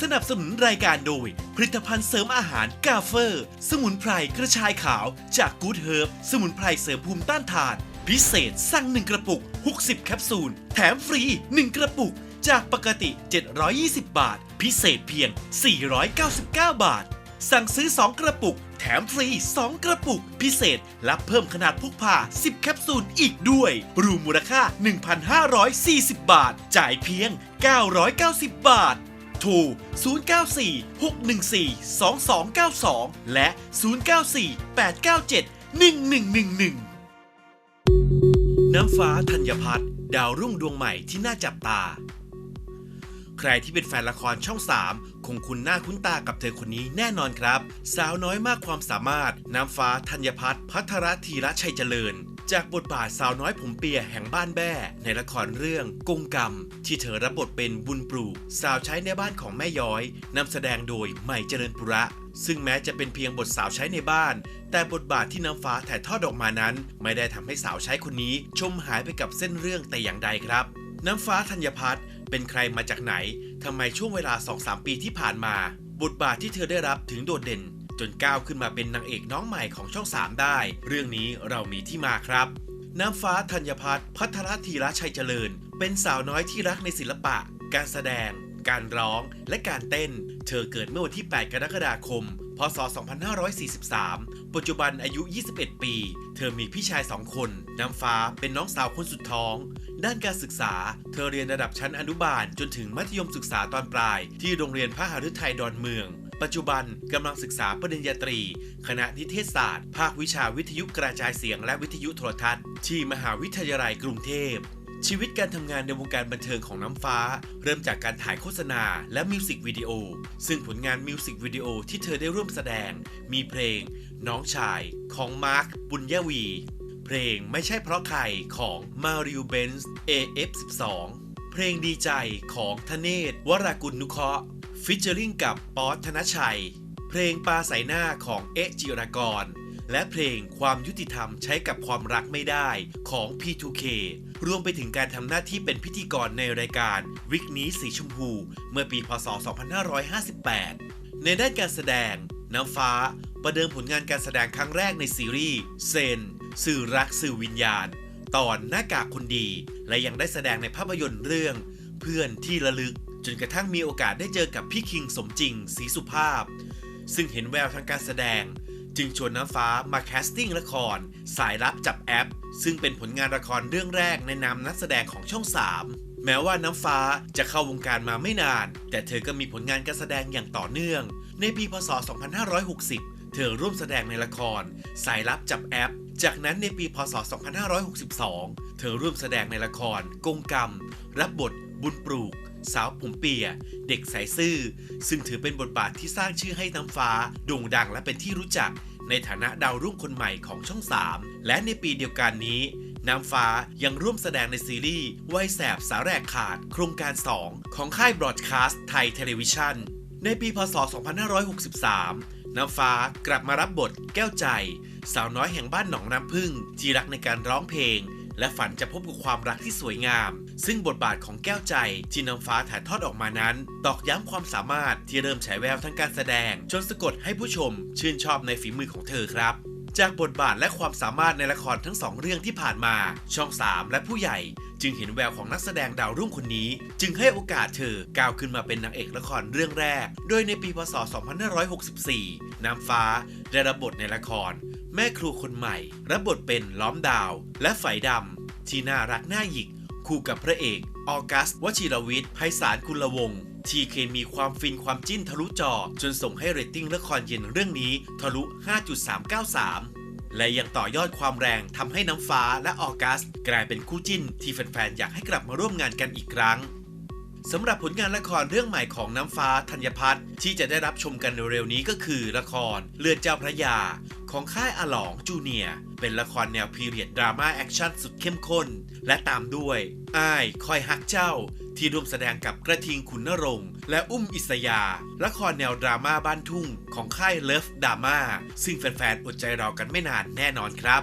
สนับสนุนรายการโดย ผลิตภัณฑ์เสริมอาหารกาเฟอร์ สมุนไพรกระชายขาวจากกูดเฮิร์บสมุนไพรเสริมภูมิต้านทาน พิเศษสั่ง 1 กระปุก 60 แคปซูล แถมฟรี 1 กระปุก จากปกติ 720 บาท พิเศษเพียง 499 บาท สั่งซื้อ 2 กระปุก แถมฟรี 2 กระปุก พิเศษรับเพิ่มขนาดพกพา 10 แคปซูลอีกด้วย รวมมูลค่า 1,540 บาท จ่ายเพียง 990 บาท โทร 0946142292 และ 0948971111 น้ำฟ้าธัญพัฒน์ดาวรุ่งดวงใหม่ที่น่าจับตา ใครที่เป็นแฟนละครช่อง 3 คงคุ้นหน้าคุ้นตากับเธอคนนี้แน่นอนครับ สาวน้อยมากความสามารถน้ำฟ้าธัญพัฒน์พัทรธีระชัยเจริญ จากบทบาทสาวน้อยผมเปียแห่งบ้านแบ้ ในละครเรื่องกงกรรม ที่เธอรับบทเป็นบุญปลูก สาวใช้ในบ้านของแม่ย้อยนำแสดงโดยใหม่เจริญปุระ ซึ่งแม้จะเป็นเพียงบทสาวใช้ในบ้าน แต่บทบาทที่น้ำฟ้าถ่ายทอดออกมานั้น ไม่ได้ทำให้สาวใช้คนนี้ชมหายไปกับเส้นเรื่องแต่อย่างใดครับ น้ำฟ้าธัญพัฒน์เป็นใครมาจากไหนทำไมช่วงเวลา 2-3 ปีที่ผ่านมา บทบาทที่เธอได้รับถึงโดดเด่น จนก้าวขึ้นมาเป็นนางเอกน้องใหม่ของช่อง 3 ได้ เรื่องนี้เรามีที่มาครับ น้ำฟ้าธัญพัฒน์พัทรธีรชัยเจริญ เป็นสาวน้อยที่รักในศิลปะ การแสดง การร้อง และการเต้น เธอเกิดเมื่อวันที่ 8 กรกฎาคม พศ 2543 ปัจจุบันอายุ 21 ปี เธอมีพี่ชาย 2 คน น้ำฟ้าเป็นน้องสาวคนสุดท้องด้านการศึกษา เธอเรียนระดับชั้นอนุบาลจนถึงมัธยมศึกษาตอนปลาย ที่โรงเรียนพระหฤทัยดอนเมือง ปัจจุบันกำลังศึกษาปริญญาตรี คณะนิเทศศาสตร์ ภาควิชาวิทยุกระจายเสียงและวิทยุโทรทัศน์ ที่มหาวิทยาลัยกรุงเทพชีวิตการทำงานในวงการบันเทิงของน้ำฟ้า เริ่มจากการถ่ายโฆษณาและมิวสิกวิดีโอ ซึ่งผลงานมิวสิกวิดีโอที่เธอได้ร่วมแสดง มีเพลง น้องชาย ของมาร์ค บุญยวี เพลงไม่ใช่เพราะใครของมาริ o เบนซ์ AF12 เพลงดีใจของธเนศวรากุลนุเคราะห์ ฟิชเจอริงกับป๊อตธนชัย เพลงปลาใสหน้าของเอะจิรกร และเพลงความยุติธรรมใช้กับความรักไม่ได้ของ P2K รวมไปถึงการทำหน้าที่เป็นพิธีกรในรายการวิกนี้สีชมพู เมื่อปีพศ 2558 ในด้านการแสดง น้ำฟ้า ประเดิมผลงานการแสดงครั้งแรกในซีรีส์เซน สื่อรักสื่อวิญญาณ ตอนหน้ากากคนดี และยังได้แสดงในภาพยนตร์เรื่อง เพื่อนที่ระลึก จนกระทั่งมีโอกาสได้เจอกับพี่คิงสมจริงศรีสุภาพ ซึ่งเห็นแววทางการแสดง จึงชวนน้ำฟ้ามาแคสติ้งละคร สายลับจับแอป ซึ่งเป็นผลงานละครเรื่องแรกในนามนักแสดงของช่อง 3 แม้ว่าน้ำฟ้าจะเข้าวงการมาไม่นาน แต่เธอก็มีผลงานการแสดงอย่างต่อเนื่อง ในปีพศ 2560 เธอร่วมแสดงในละคร สายลับจับแอปจากนั้นในปีพศ 2562 เธอร่วมแสดงในละคร กงกรรม รับบท บุญปลูก สาวผมเปีย เด็กสายซื่อ ซึ่งถือเป็นบทบาทที่สร้างชื่อให้น้ำฟ้าโด่งดังและเป็นที่รู้จัก ในฐานะดาวรุ่งคนใหม่ของช่อง 3 และในปีเดียวกันนี้ น้ำฟ้ายังร่วมแสดงในซีรีส์วัยแสบสาแรกขาด โครงการ 2 ของค่ายบรอดคาสต์ไทยเทเลวิชันในปีพศ 2563น้ำฟ้ากลับมารับบทแก้วใจ สาวน้อยแห่งบ้านหนองน้ำพึ่งที่รักในการร้องเพลง และฝันจะพบกับความรักที่สวยงาม ซึ่งบทบาทของแก้วใจที่น้ำฟ้าถ่ายทอดออกมานั้น ตอกย้ำความสามารถที่เริ่มฉายแววทั้งการแสดง จนสะกดให้ผู้ชม ชื่นชอบในฝีมือของเธอครับจากบทบาทและความสามารถในละครทั้งสองเรื่องที่ผ่านมา ช่อง 3 และผู้ใหญ่ จึงเห็นแววของนักแสดงดาวรุ่งคนนี้ จึงให้โอกาสเธอก้าวขึ้นมาเป็นนางเอกละครเรื่องแรก โดยในปีพศ 2564 น้ำฟ้าได้รับบทในละคร แม่ครูคนใหม่ รับบทเป็นล้อมดาว และไฝดำที่น่ารักน่าหยิก คู่กับพระเอก ออกัส วชิรวิทย์ไพศาลกุลวงศ์ที่เคมีความฟินความจิ้นทะลุจอ จนส่งให้เรตติ้งละครเย็นเรื่องนี้ทะลุ 5.393 และยังต่อยอดความแรงทำให้น้ำฟ้าและออกัส กลายเป็นคู่จิ้นที่แฟนๆอยากให้กลับมาร่วมงานกันอีกครั้งสำหรับผลงานละครเรื่องใหม่ของน้ำฟ้าธัญพัฒน์ที่จะได้รับชมกันเร็วๆนี้ก็คือละครเลือดเจ้าพระยา ของค่ายอลองจูเนียเป็นละครแนวพีเรียดดราม่าแอคชั่นสุดเข้มข้น และตามด้วยอ้ายคอยหักเจ้า ที่ร่วมแสดงกับกระทิงขุนนรงค์และอุ้มอิสยา ละครแนวดราม่าบ้านทุ่งของค่ายเลิฟดราม่าซึ่งแฟนๆอดใจรอกันไม่นานแน่นอนครับ